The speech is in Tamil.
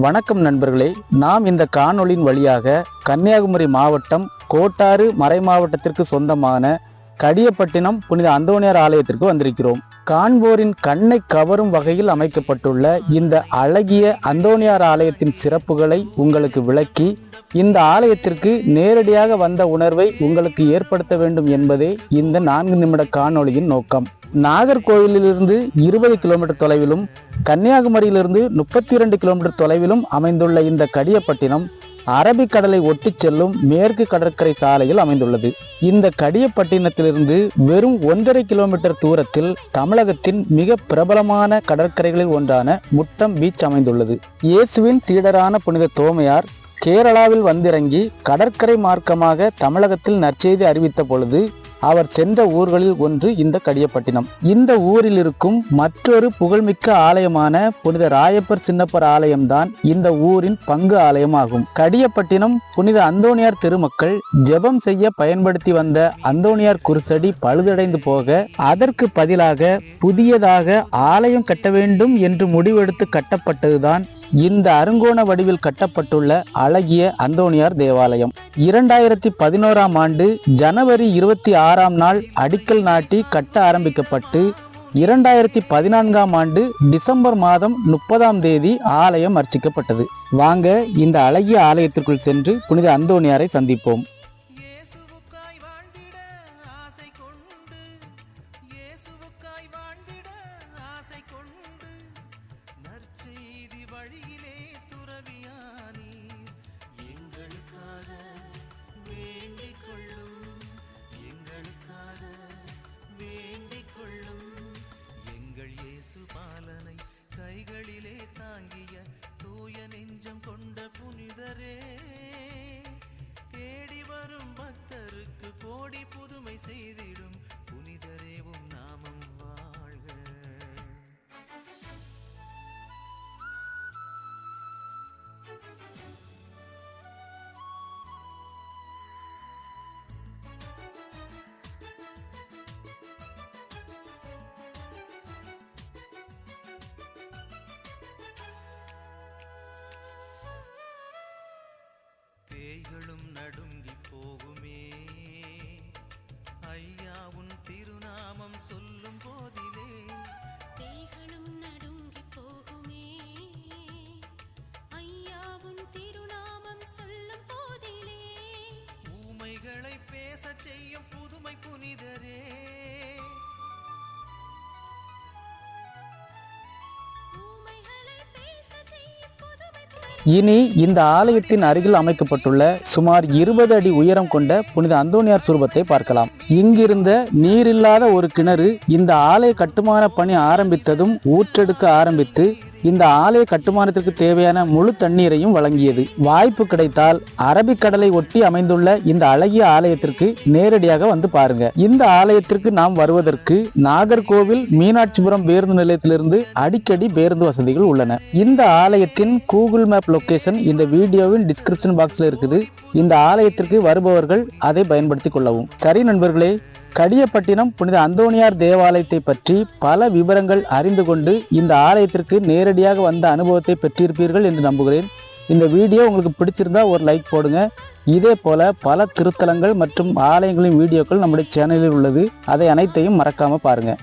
வணக்கம் நண்பர்களே நாம் இந்த காணொளியின் வழியாக கன்னியாகுமரி மாவட்டம் கோட்டாறு மறை மாவட்டத்திற்கு சொந்தமான கடியப்பட்டினம் புனித அந்தோனியார் ஆலயத்திற்கு வந்திருக்கிறோம். காண்போரின் கண்ணை கவரும் வகையில் அமைக்கப்பட்டுள்ள இந்த அழகிய அந்தோனியார் ஆலயத்தின் சிறப்புகளை உங்களுக்கு விளக்கி இந்த ஆலயத்திற்கு நேரடியாக வந்த உணர்வை உங்களுக்கு ஏற்படுத்த வேண்டும் என்பதே இந்த நான்கு நிமிட காணொளியின் நோக்கம். நாகர்கோவிலிருந்து இருபது கிலோமீட்டர் தொலைவிலும் கன்னியாகுமரியிலிருந்து முப்பத்தி இரண்டு கிலோமீட்டர் தொலைவிலும் அமைந்துள்ள இந்த கடியப்பட்டினம் அரபிக்கடலை ஒட்டி செல்லும் மேற்கு கடற்கரை சாலையில் அமைந்துள்ளது. இந்த கடியப்பட்டினத்திலிருந்து வெறும் ஒன்றரை கிலோமீட்டர் தூரத்தில் தமிழகத்தின் மிக பிரபலமான கடற்கரைகளில் ஒன்றான முட்டம் பீச் அமைந்துள்ளது. இயேசுவின் சீடரான புனித தோமையார் கேரளாவில் வந்திறங்கி கடற்கரை மார்க்கமாக தமிழகத்தில் நற்செய்தி அறிவித்த பொழுது அவர் சென்ற ஊர்களில் ஒன்று இந்த கடியப்பட்டினம். இந்த ஊரில் இருக்கும் மற்றொரு புகழ்மிக்க ஆலயமான புனித ராயப்பர் சின்னப்பர் ஆலயம்தான் இந்த ஊரின் பங்கு ஆலயமாகும். கடியப்பட்டினம் புனித அந்தோனியார் திருமக்கள் ஜெபம் செய்ய பயன்படுத்தி வந்த அந்தோனியார் குருசடி பழுதடைந்து போக அதற்கு பதிலாக புதியதாக ஆலயம் கட்ட வேண்டும் என்று முடிவெடுத்து கட்டப்பட்டதுதான் இந்த அருங்கோண வடிவில் கட்டப்பட்டுள்ள அழகிய அந்தோணியார் தேவாலயம். இரண்டாயிரத்தி பதினோராம் ஆண்டு ஜனவரி இருபத்தி ஆறாம் நாள் அடிக்கல் நாட்டி கட்ட ஆரம்பிக்கப்பட்டு இரண்டாயிரத்தி பதினான்காம் ஆண்டு டிசம்பர் மாதம் முப்பதாம் தேதி ஆலயம் அர்ச்சிக்கப்பட்டது. வாங்க இந்த அழகிய ஆலயத்திற்குள் சென்று புனித அந்தோணியாரை சந்திப்போம். எங்கள் இயேசு பாலனை கைகளிலே தாங்கிய தூய நெஞ்சம் கொண்ட புனிதரே. பேய்களும் நடுங்கி போகுமே. ஐயா உன் திருநாமம் சொல்லும் போதிலே. பேய்களும் நடுங்கி போகுமே. ஐயாவும் திருநாமம் சொல்லும் போதிலே. ஊமைகளை பேசச் செய்யும் புதுமை புனிதரே. இனி இந்த ஆலயத்தின் அருகில் அமைக்கப்பட்டுள்ள சுமார் இருபது அடி உயரம் கொண்ட புனித அந்தோனியார் சுரூபத்தை பார்க்கலாம். இங்கிருந்த நீரில்லாத ஒரு கிணறு இந்த ஆலய கட்டுமான பணி ஆரம்பித்ததும் ஊற்றெடுக்க ஆரம்பித்து இந்த ஆலய கட்டுமானத்திற்கு தேவையான முழு தண்ணீரையும் வழங்கியது. வாய்ப்பு கிடைத்தால் அரபிக்கடலை ஒட்டி அமைந்துள்ள இந்த அழகிய ஆலயத்திற்கு நேரடியாக வந்து பாருங்க. இந்த ஆலயத்திற்கு நாம் வருவதற்கு நாகர்கோவில் மீனாட்சிபுரம் பேருந்து நிலையத்திலிருந்து அடிக்கடி பேருந்து வசதிகள் உள்ளன. இந்த ஆலயத்தின் கூகுள் மேப் லொகேஷன் இந்த வீடியோவின் டிஸ்கிரிப்ஷன் பாக்ஸ்ல இருக்குது. இந்த ஆலயத்திற்கு வருபவர்கள் அதை பயன்படுத்திக் கொள்ளவும். சரி நண்பர்களே கடியப்பட்டினம் புனித அந்தோணியார் தேவாலயத்தை பற்றி பல விவரங்கள் அறிந்து கொண்டு இந்த ஆலயத்திற்கு நேரடியாக வந்த அனுபவத்தை பெற்றிருப்பீர்கள் என்று நம்புகிறேன். இந்த வீடியோ உங்களுக்கு பிடிச்சிருந்தா ஒரு லைக் போடுங்க. இதே போல பல திருத்தலங்கள் மற்றும் ஆலயங்களின் வீடியோக்கள் நம்முடைய சேனலில் உள்ளது. அதை அனைத்தையும் மறக்காம பாருங்கள்